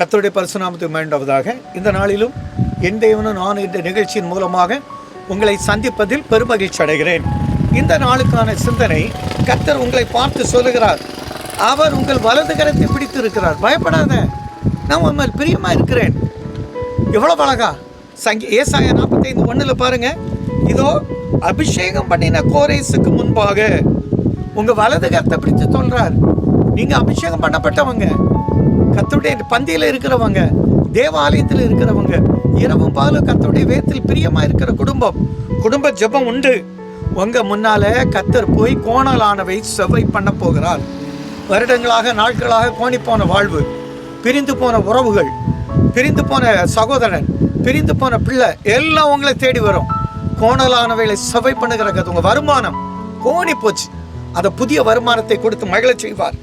கத்தருடைய பரிசுநாமத்துக்கு வேண்டவதாக இந்த நாளிலும் என் தேவனும் நான் என்ற நிகழ்ச்சியின் மூலமாக உங்களை சந்திப்பதில் பெருமகிழ்ச்சி அடைகிறேன். இந்த நாளுக்கான சிந்தனை கர்த்தர் உங்களை பார்த்து சொல்லுகிறார். அவர் உங்கள் வலது கரத்தை பிடித்து இருக்கிறார் பயப்படாத நான் உங்கள் பிரியமாக இருக்கிறேன். எவ்வளோ அழகா. சங்கி ஏசாய நாற்பத்தைந்து ஒன்றில் பாருங்கள் இதோ அபிஷேகம் பண்ணின கோரேசுக்கு முன்பாக உங்கள் வலது கரத்தை பிடித்து சொல்கிறார் நீங்கள் அபிஷேகம் பண்ணப்பட்டவங்க. கத்துடைய பந்தியில் இருக்கிறவங்க தேவாலயத்தில் இருக்கிறவங்க இரவும் பகலும் கத்துடைய வேத்தில் பிரியமா இருக்கிற குடும்பம் குடும்ப ஜெபம் உண்டு. உங்க முன்னால கத்தர் போய் கோணலானவை செவ்வை பண்ண போகிறார். வருடங்களாக நாட்களாக கோணி போன வாழ்வு பிரிந்து போன உறவுகள் பிரிந்து போன சகோதரன் பிரிந்து போன பிள்ளை எல்லாம் உங்களை தேடி வரும். கோணலானவைகளை செவ்வை பண்ணுகிற கத்து உங்க வருமானம் கோணி போச்சு. அதை புதிய வருமானத்தை கொடுத்து மகிழ செய்வார்.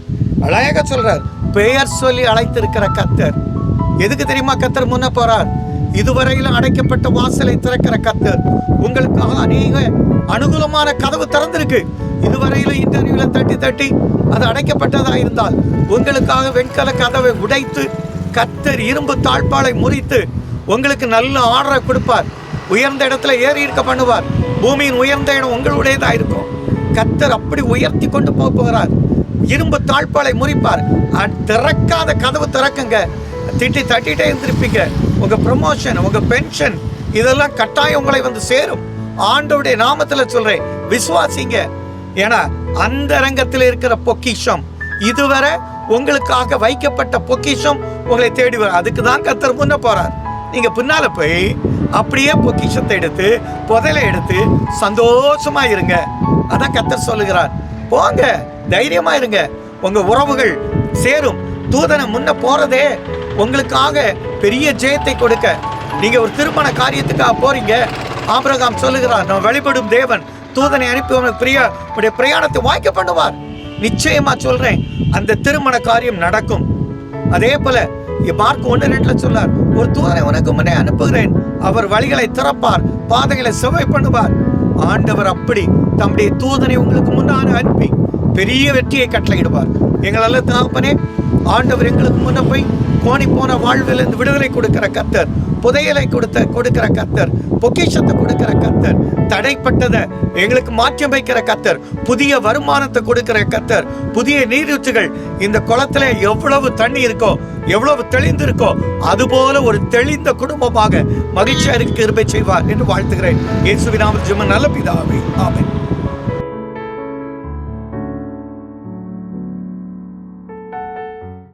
அழகாக சொல்றார் பெயர் சொல்லி அழைத்திருக்கிற கத்தர் எதுக்கு தெரியுமா கத்தர் முன்ன போறார்? இதுவரையிலும் அடைக்கப்பட்ட வாசலை திறக்கிற கத்தர் உங்களுக்காக அநேக அனுகூலமான கதவு திறந்திருக்கு. இதுவரையிலும் இன்டர்வியூல தட்டி தட்டி அது அடைக்கப்பட்டதா இருந்தால் உங்களுக்காக வெண்கல கதவை உடைத்து கத்தர் இரும்பு தாழ்பாலை முறித்து உங்களுக்கு நல்ல ஆர்டரை கொடுப்பார். உயர்ந்த இடத்துல ஏறி இருக்க பண்ணுவார். பூமியின் உயர்ந்த இடம் உங்களுடையதா இருக்கும். கத்தர் அப்படி உயர்த்தி கொண்டு போக போகிறார். இரும்பு தாழ்பாலை முறிப்பார். திறக்காத கதவு திறக்குங்க. திட்டி தட்டிட்டே இருந்திருப்பீங்க உங்க ப்ரமோஷன் உங்க பென்ஷன் இதெல்லாம் கட்டாயம் உங்களை வந்து சேரும். ஆண்டோடைய நாமத்துல சொல்றேன் விசுவாசிங்க. ஏன்னா அந்த ரங்கத்தில் இருக்கிற பொக்கிஷம் இதுவரை உங்களுக்காக வைக்கப்பட்ட பொக்கிஷம் உங்களை தேடி வரும். அதுக்கு தான் கத்தர் முன்ன போறார். நீங்க பின்னால போய் அப்படியே பொக்கிஷத்தை எடுத்து புதையில எடுத்து சந்தோஷமா இருங்க. அதான் கத்தர் சொல்லுகிறார். போங்க தைரியமா இருங்க. உங்க உறவுகள் சேரும். தூதனை முன்ன போறதே உங்களுக்காக பெரிய ஜெயத்தை கொடுக்க. நீங்க ஒரு திருமண காரியத்துக்காக போறீங்க. ஆபிரகாம் சொல்லுகிறார் நான் வழிபடும் தேவன். தூதனை அனுப்பி உனக்கு பிரிய உடைய பிரயாணத்தை வாய்க்க பண்ணுவார். நிச்சயமா சொல்றேன் அந்த திருமண காரியம் நடக்கும். அதே போல மார்க் ஒன்று ரெண்டுல சொன்னார் ஒரு தூதனை உனக்கு முன்னே அனுப்புகிறேன். அவர் வழிகளை திறப்பார் பாதைகளை செவ்வை பண்ணுவார். ஆண்டவர் அப்படி தம்முடைய தூதனை உங்களுக்கு முன்னால் அனுப்பி பெரிய வெற்றியை கட்டளையிடுவார். எங்களெல்லாம் தகப்பனே ஆண்டவர் எங்களுக்கு முன்ன போய் கோணி போன வாழ்விலிருந்து விடுதலை கொடுக்கிற கத்தர் புதையலை கொடுத்த கொடுக்கிற கத்தர் பொக்கிஷத்தை கொடுக்கிற கத்தர் தடைப்பட்டதை எங்களுக்கு மாற்றி வைக்கிற கத்தர் புதிய வருமானத்தை கொடுக்கிற கத்தர் புதிய நீரூற்றுகள் இந்த குளத்துல எவ்வளவு தண்ணி இருக்கோ எவ்வளவு தெளிந்து இருக்கோ அதுபோல ஒரு தெளிந்த குடும்பமாக மகிழ்ச்சியா இருக்க கிருபை செய்வார் என்று வாழ்த்துகிறேன். இயேசுவின் நாமத்தில் நல்ல பிதாவே ஆமென்.